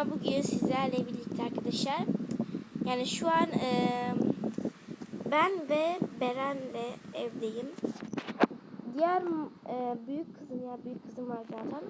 Ama bugün sizlerle birlikte arkadaşlar. Yani şu an eee, ben ve Beren'le evdeyim. Diğer eee, büyük kızım ya büyük kızım var zaten.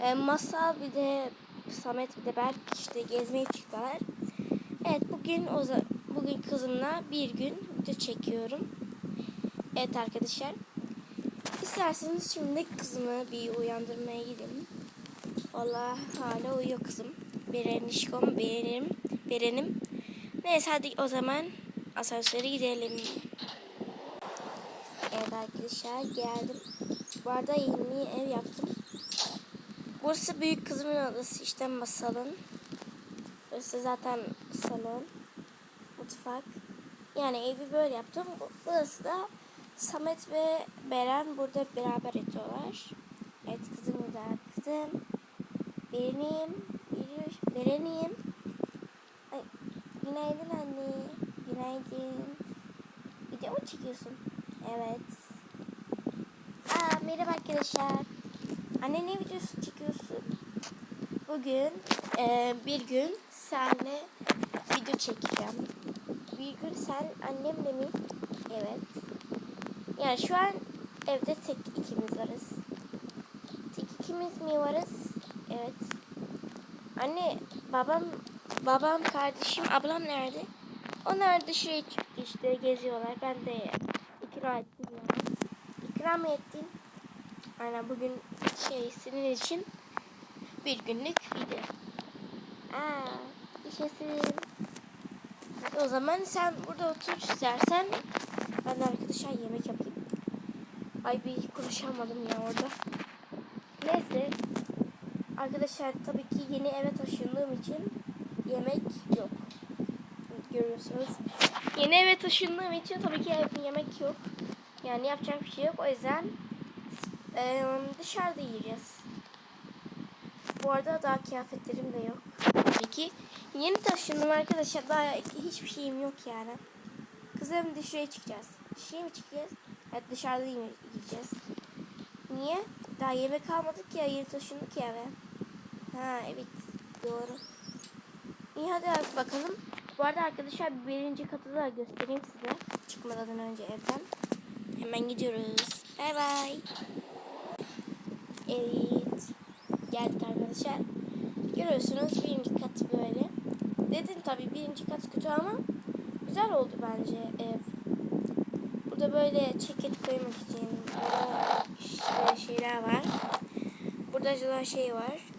Eee, Masal bir de Samet bir de Berk işte gezmeye çıktılar. Evet bugün o bugün kızımla bir gün video çekiyorum. Evet arkadaşlar. İsterseniz şimdi kızımı bir uyandırmaya gidelim. Valla hala uyuyor kızım. Berenişkom, berenim, berenim. Neyse hadi o zaman asansöre gidelim. Evet arkadaşlar geldim. Bu arada yeni ev yaptım. Burası büyük kızımın odası işte masalın. Burası zaten salon, mutfak. Yani evi böyle yaptım. Bu- Burası da Samet ve Beren burada beraber yatıyorlar. Evet kızım da kızım. Benim, Berenim. Ay, günaydın anne. Günaydın. Video mu çekiyorsun? Evet. Aa, merhaba arkadaşlar. Anne ne videosu çekiyorsun? Bugün eee, bir gün senle video çekeceğim. Bir gün sen annemle mi? Evet. Yani şu an evde tek ikimiz varız. Tek ikimiz mi varız? Evet. Anne, babam, babam, kardeşim, ablam nerede? Onlar dışarı çıktı işte geziyorlar. Ben de ikram ettim yani. İkram mı ettin? Aynen bugün şey senin için bir günlük video. Aa, yaşasın. Hadi o zaman sen burada otur istersen. Ben arkadaşlar yemek yapayım. Ay bir konuşamadım ya orada. Neyse. Arkadaşlar tabii ki yeni eve taşındığım için yemek yok. Görüyorsunuz. Yeni eve taşındığım için tabii ki yemek yok. Yani yapacak bir şey yok. O yüzden ee, dışarıda yiyeceğiz. Bu arada daha kıyafetlerim de yok. Tabii ki yeni taşındım arkadaşlar. Daha hiçbir şeyim yok yani. Kızım dışarıya çıkacağız. Dışarıya mı çıkacağız? Evet dışarıda yiyeceğiz. Niye? Daha yemek almadık ya yeni taşındık ya eve. Ha evet doğru. İyi hadi bakalım. Bu arada arkadaşlar birinci katı da göstereyim size. Çıkmadan önce evden. Hemen gidiyoruz. Bay bay. Evet. Geldik arkadaşlar. Görüyorsunuz birinci kat böyle. Dedim tabii birinci kat kötü ama güzel oldu bence ev. Burada böyle ceket koymak için işte şeyler var. Burada da şey var.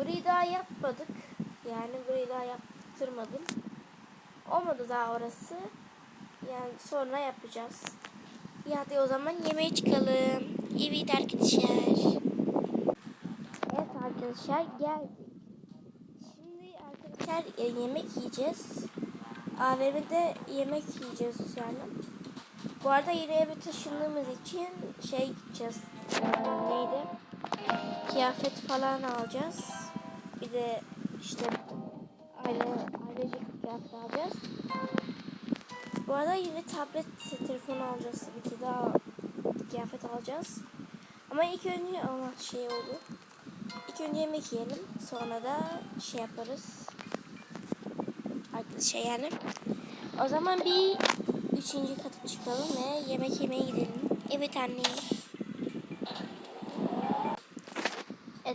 Burayı daha yapmadık. Yani burayı daha yaptırmadım. Olmadı daha orası. Yani sonra yapacağız. İyi hadi o zaman yemeğe çıkalım. Evet arkadaşlar. Evet arkadaşlar geldik. Şimdi arkadaşlar e, yemek yiyeceğiz. AVM'de yemek yiyeceğiz yani. Bu arada yeni eve taşındığımız için şey gideceğiz. neydi? Kıyafet falan alacağız. Bir de işte aile, ailecek kıyafet alacağız. Bu arada yine tablet telefonu alacağız tabii ki daha kıyafet alacağız. Ama ilk önce ama şey oldu. İlk önce yemek yiyelim. Sonra da şey yaparız. Arkadaşlar şey yani. O zaman bir üçüncü kata çıkalım ve yemek yemeye gidelim. Evet anne.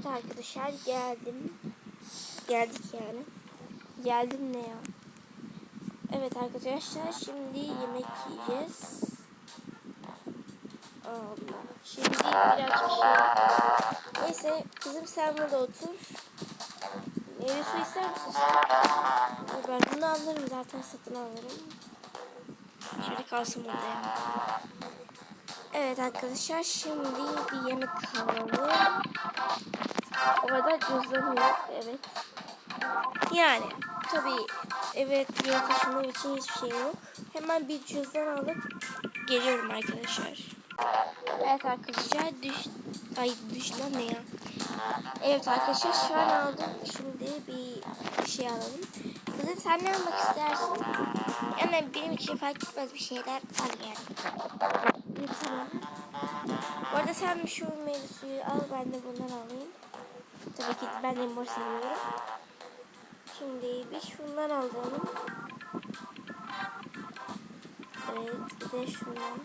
Evet arkadaşlar geldim. Geldik yani. Geldim ne ya? Evet arkadaşlar şimdi yemek yiyeceğiz. Allah. Şimdi birazcık şey. Neyse kızım sen burada otur. Meyve su ister misin sen? Ben bunu alırım zaten satın alırım. Şimdi kalsın burada ya. Evet arkadaşlar şimdi bir yemek alalım. O kadar cüzdanım yok evet. Yani tabii evet bir taşındığım için hiçbir şey yok. Hemen bir cüzdan alıp geliyorum arkadaşlar. Evet arkadaşlar düş ay düş ne ya? Evet arkadaşlar şu an aldım. Şimdi bir şey alalım. Kızım sen ne almak istersin? Yani benim için fark etmez bir şeyler al yani. Tamam. Bu arada sen şu meyve al ben de bundan alayım. Tabii ki ben de mor seviyorum. Şimdi bir şundan alalım. Evet bir de şundan.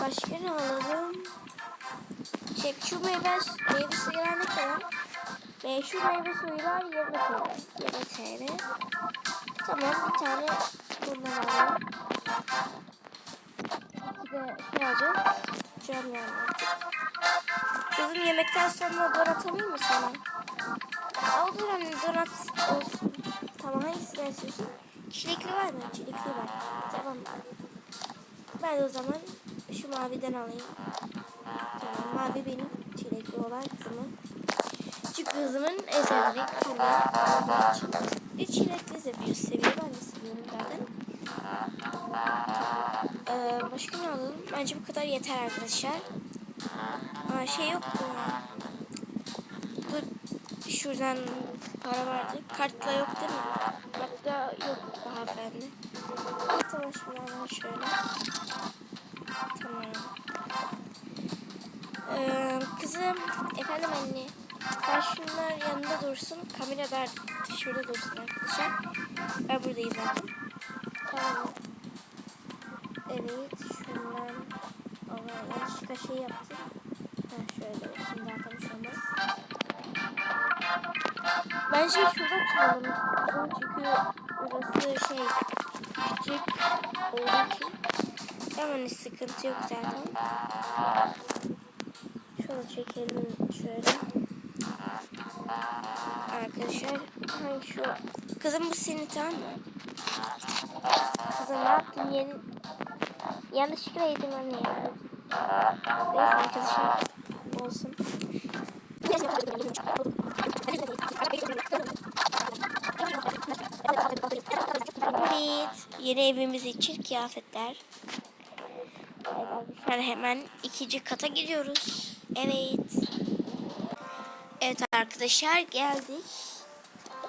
Başka ne alalım? Şey şu meyve, meyve suyu ne kadar? Ve şu meyve suyular 20 TL. 20 TL. Tamam bir tane bundan alalım. Bir de şey alacağız. Tutacağım yani artık. Kızım yemekten sonra donat alayım mı sana? Olur anne donat olsun. Tamam hangisini istiyorsun? Çilekli var mı? Çilekli var. Tamam. Ben o zaman şu maviden alayım. Tamam mavi benim. Çilekli olan kızımın. Çünkü kızımın en sevdiği için. Bir çilekli seviyor. Seviyor ben de seviyorum zaten. Ee, başka ne alalım? Bence bu kadar yeter arkadaşlar. Aa, şey yok mu? Dur şuradan para vardı. Kartla yok değil mi? Kartla yok hanımefendi. Tamam şimdi hemen şöyle. Tamam. Ee, kızım, efendim anne. Sen şunlar yanında dursun. Kameralar şurada dursun arkadaşlar. Ben buradayım zaten. Tamam. Evet, şundan yanlışlıkla şey yaptım. Ha şöyle bir şey olmaz. Ben şey şurada tutalım. Çünkü burası şey küçük olduğu için. Hemen sıkıntı yok zaten. Şunu çekelim şöyle. Arkadaşlar hangi şu? Kızım bu senin tamam mı? Kızım ne yaptın? Yeni... Yanlışlıkla yedim anne ya. Neyse arkadaşlar olsun. Evet. Yeni evimiz için kıyafetler. Arkadaşlar hemen ikinci kata gidiyoruz. Evet. Evet arkadaşlar geldik.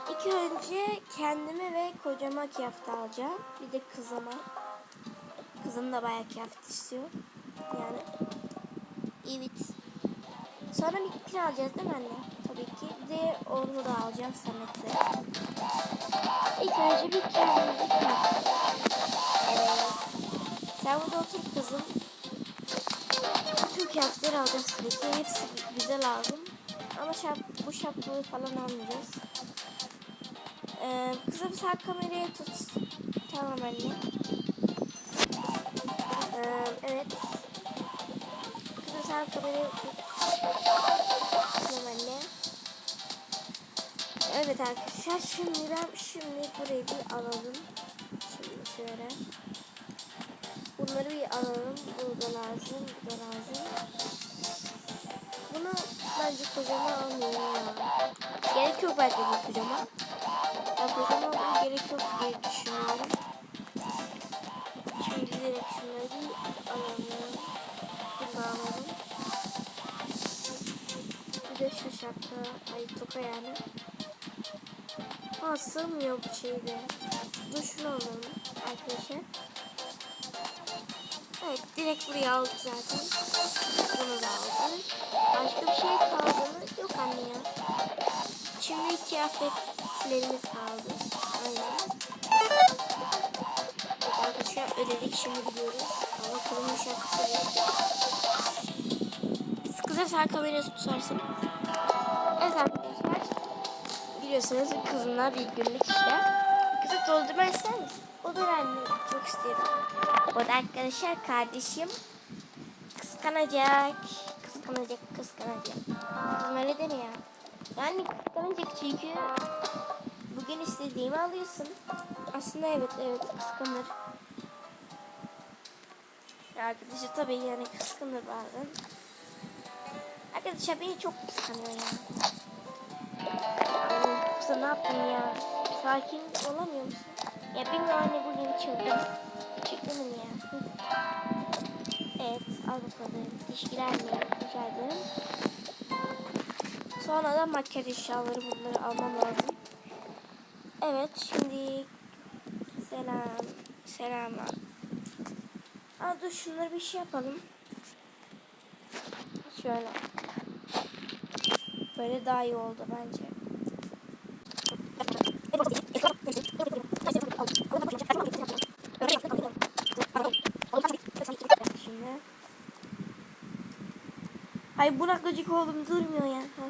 İlk önce kendime ve kocama kıyafet alacağım. Bir de kızıma. Kızım da bayağı kıyafet istiyor. Yani. Evet. Sonra bir alacağız değil mi anne? Tabii ki. De onu da alacağım Samet'e. İlk önce bir kendimizi. Evet. Sen burada otur kızım. Bütün kıyafetleri alacağız tabii ki. Hepsi bize lazım. Ama şap, bu şapkaları falan almayacağız. Ee, kızım sen kamerayı tut. Tamam anne. Ee, evet. Evet arkadaşlar şimdi ben şimdi burayı bir alalım. Şimdi şöyle. Bunları bir alalım. Bu da lazım. Bu da lazım. Bunu bence kocama almayayım ya. Gerek yok bence bu kocama. Ben kocama gerek yok diye düşünüyorum. Şimdi direkt şunları bir alalım. Bunu alalım. Şapka. Ay toka yani. Ha sığmıyor bu şeyde. Dur şunu alalım arkadaşlar. Evet direkt buraya aldık zaten. Bunu da aldık. Başka bir şey kaldı mı? Yok anne ya. Şimdi kıyafetlerimiz kaldı. Aynen. Arkadaşlar ödedik şimdi gidiyoruz. Ama kılımın şarkısı Kıza sen kamerayı tutarsın. Arkadaşlar. Biliyorsunuz kızımla bir günlük işte. Kızı doldurma ister misin? Olur anne. Çok isterim. Bu da arkadaşlar kardeşim kıskanacak. Kıskanacak, kıskanacak. Kızım öyle deme ya. Yani kıskanacak çünkü bugün istediğimi alıyorsun. Aslında evet, evet kıskanır. Ya arkadaşlar tabii yani kıskanır bazen. Arkadaşlar beni çok kıskanıyor ya. Kızım ne yaptın ya? Sakin olamıyor musun? Ya bilmiyorum anne bugün çılgın. Çılgınım ya. Hı. Evet al bakalım. Teşekkürler mi? Rica ederim. Sonra da makyaj eşyaları bunları almam lazım. Evet şimdi selam selam. Aa, dur şunları bir şey yapalım. Şöyle. Böyle daha iyi oldu bence. Şimdi. Ay Burak gıcık oldum durmuyor ya. Ha.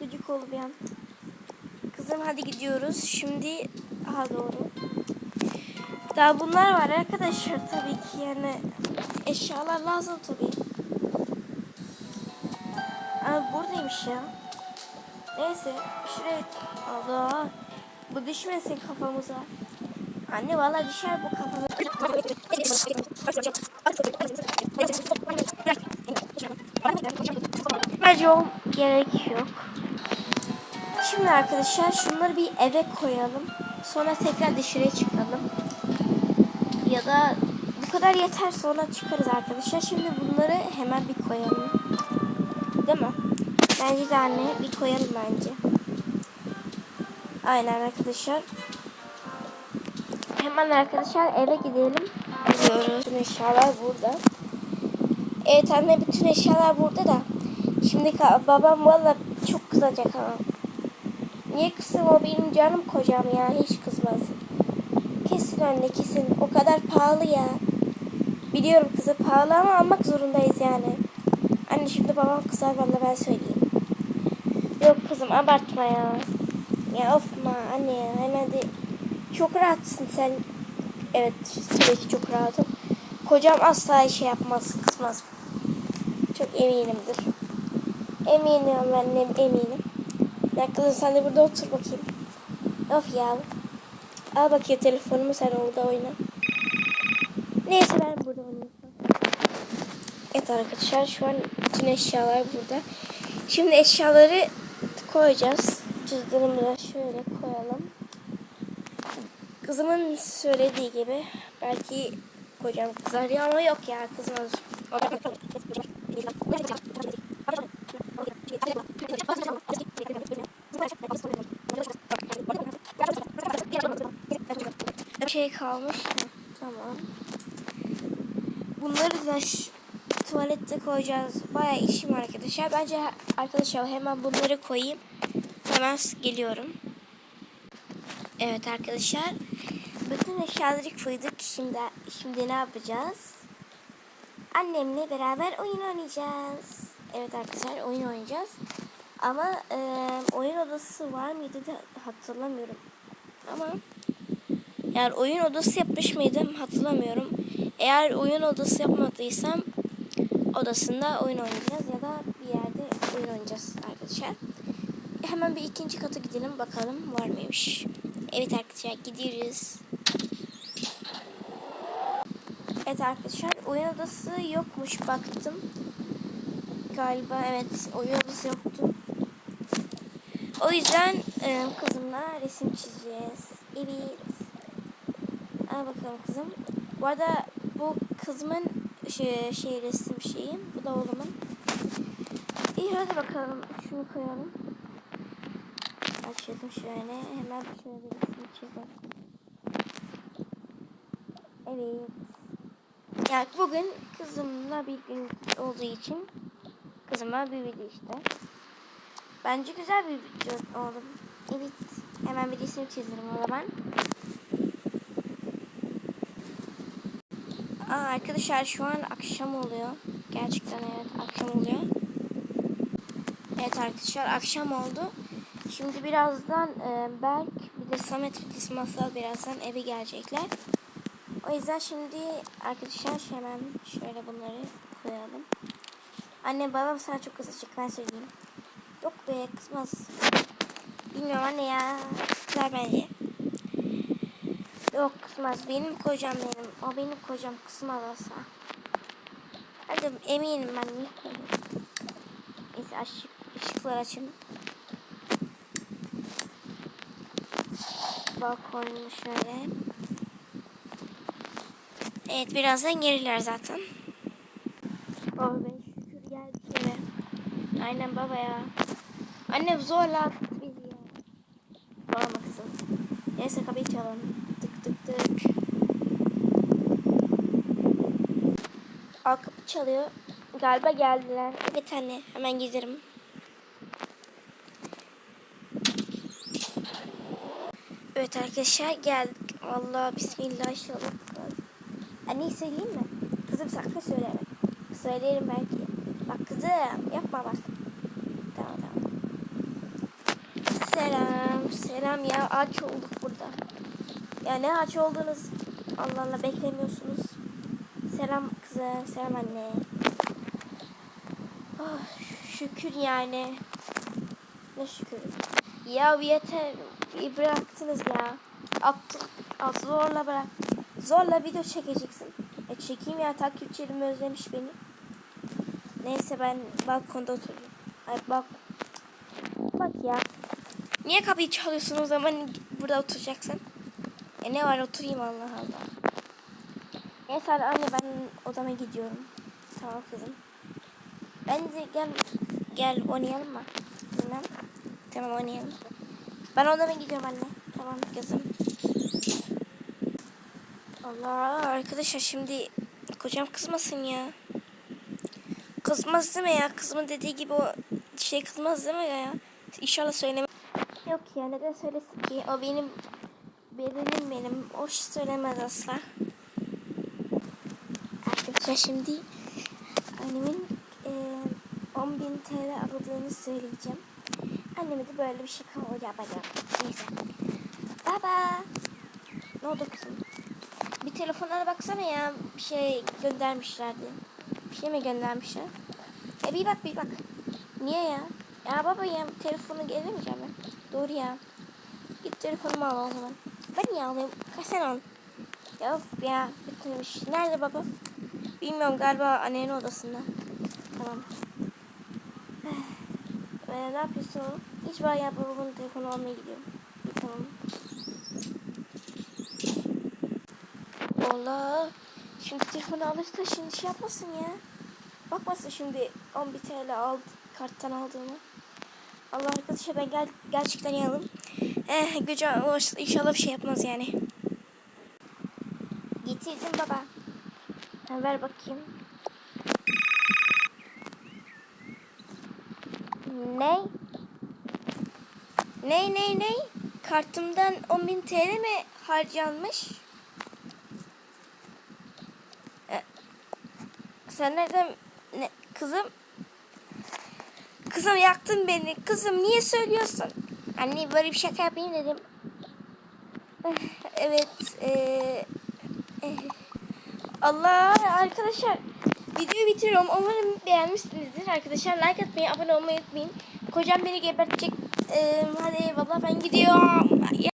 Gıcık oldu bir an. Kızım hadi gidiyoruz. Şimdi aha doğru. Daha bunlar var arkadaşlar tabii ki yani eşyalar lazım tabii. Abi buradaymış ya. Neyse şuraya Allah bu düşmesin kafamıza. Anne valla düşer bu kafamıza. Bence o gerek yok. Şimdi arkadaşlar şunları bir eve koyalım. Sonra tekrar dışarıya çıkalım. Ya da bu kadar yeter sonra çıkarız arkadaşlar. Şimdi bunları hemen bir koyalım. Değil mi? Bence de anne bir koyalım bence. Aynen arkadaşlar. Hemen arkadaşlar eve gidelim. Gidiyoruz. Bütün eşyalar burada. Evet anne bütün eşyalar burada da. Şimdi babam valla çok kızacak ama. Niye kızım o benim canım kocam ya hiç kızmaz. Kesin anne kesin o kadar pahalı ya. Biliyorum kızı pahalı ama almak zorundayız yani. Anne şimdi babam kızar valla ben söyleyeyim. Yok kızım abartma ya. Ya of ma anne hemen de çok rahatsın sen. Evet tabii ki çok rahatım. Kocam asla şey yapmaz kızmaz. Çok eminimdir. Eminim annem eminim. Ya kızım sen de burada otur bakayım. Of ya. Al bakayım telefonumu sen orada oyna. Neyse ben burada oynayayım. Evet arkadaşlar şu an bütün eşyalar burada. Şimdi eşyaları koyacağız. Cüzdanımıza şöyle koyalım. Kızımın söylediği gibi belki kocam kızar ya ama yok ya kızmaz. Bir şey kalmış mı? Tamam. Bunları da tuvalette koyacağız. Bayağı işim arkadaşlar. Bence arkadaşlar hemen bunları koyayım. Hemen geliyorum. Evet arkadaşlar. Bütün eşyaları koyduk. Şimdi şimdi ne yapacağız? Annemle beraber oyun oynayacağız. Evet arkadaşlar oyun oynayacağız. Ama e, oyun odası var mıydı da hatırlamıyorum. Ama yani oyun odası yapmış mıydım hatırlamıyorum. Eğer oyun odası yapmadıysam odasında oyun oynayacağız ya da bir yerde oyun oynayacağız arkadaşlar. Hemen bir ikinci kata gidelim bakalım var mıymış. Evet arkadaşlar gidiyoruz. Evet arkadaşlar oyun odası yokmuş baktım. Galiba evet oyun odası yoktu. O yüzden e, kızımla resim çizeceğiz. Evet. Al bakalım kızım. Bu arada bu kızımın şey, şey resim şeyi. Bu da oğlumun. İyi hadi bakalım. Şunu koyalım. Açalım şöyle. Hemen şöyle resim çizelim. Evet. Yani bugün kızımla bir gün olduğu için kızıma bir video işte. Bence güzel bir video oldu. Evet. Hemen bir resim çizelim o zaman. Aa, arkadaşlar şu an akşam oluyor. Gerçekten evet akşam oluyor. Evet arkadaşlar akşam oldu. Şimdi birazdan e, Berk bir de Samet bir de Masal birazdan eve gelecekler. O yüzden şimdi arkadaşlar hemen şöyle bunları koyalım. Anne babam sana çok kızacak ben söyleyeyim. Yok be kızmaz. Bilmiyorum anne ya. Kızar bence. Yok kızmaz. Benim kocam benim. O benim kocam kızmaz asla. Hadi eminim ben. Neyse ışık, ışıklar açın. Balkonunu şöyle. Evet birazdan gelirler zaten. Baba ben şükür geldik eve. Aynen baba ya. Annem zorla attı bizi ya. Bağırma kızım. Neyse kapıyı çalalım. Tık tık tık. Aa kapı çalıyor. Galiba geldiler. Evet anne hemen giderim. Evet arkadaşlar geldik. Allah bismillah inşallah. Anneyi söyleyeyim mi? Kızım sakın söyleme. Söylerim belki. Bak kızım yapma bak. Tamam tamam. Selam. Selam ya aç olduk burada. Ya ne aç oldunuz? Allah Allah beklemiyorsunuz. Selam kızım. Selam anne. Oh, şükür yani. Ne şükür. Ya yeter. Bıraktınız ya. Attık. At, zorla bırak. Zorla video çekeceksin. E çekeyim ya takipçilerim özlemiş beni. Neyse ben balkonda oturuyorum. Ay bak. Bak ya. Niye kapıyı çalıyorsun o zaman burada oturacaksın? E ne var oturayım Allah Allah. Neyse anne ben odama gidiyorum. Tamam kızım. Ben de gel gel oynayalım mı? Bilmem. Tamam oynayalım. Ben odama gidiyorum anne. Tamam kızım. Allah arkadaşlar şimdi kocam kızmasın ya. Kızmaz değil mi ya? Kızımın dediği gibi o şey kızmaz değil mi ya? İnşallah söyleme. Yok ya neden söylesin ki? O benim bedenim benim. O hiç söylemez asla. Arkadaşlar şimdi annemin e, 10.000 TL aldığını söyleyeceğim. Anneme de böyle bir şaka yapacağım. Neyse. Baba. Ne oldu kızım? Bir telefonlara baksana ya. Bir şey göndermişlerdi. Bir şey mi göndermişler? E bir bak bir bak. Niye ya? Ya baba ya telefonu gelemeyeceğim ben. Doğru ya. Git telefonumu al o zaman. Ben niye alayım? Kaç sen al. Ya of ya bitmemiş. Nerede baba? Bilmiyorum galiba annenin odasında. Tamam. Ee, ne yapıyorsun oğlum? Hiç var babamın telefonu almaya gidiyorum. Tamam. Allah. Şimdi telefonu alırsa şimdi şey yapmasın ya. Bakmasın şimdi 11 TL aldı, karttan aldığımı. Allah arkadaşlar ben gel, gerçekten yandım. Eh gücü inşallah bir şey yapmaz yani. Getirdim baba. Ha, ver bakayım. Ne? Ne ne ne? Kartımdan 10.000 TL mi harcanmış? Sen nereden ne, kızım? Kızım yaktın beni. Kızım niye söylüyorsun? Anne böyle bir şaka yapayım dedim. Evet. eee, eh. Allah arkadaşlar videoyu bitiriyorum. Umarım beğenmişsinizdir. Arkadaşlar like atmayı, abone olmayı unutmayın. Kocam beni gebertecek. Eee hadi eyvallah ben gidiyorum.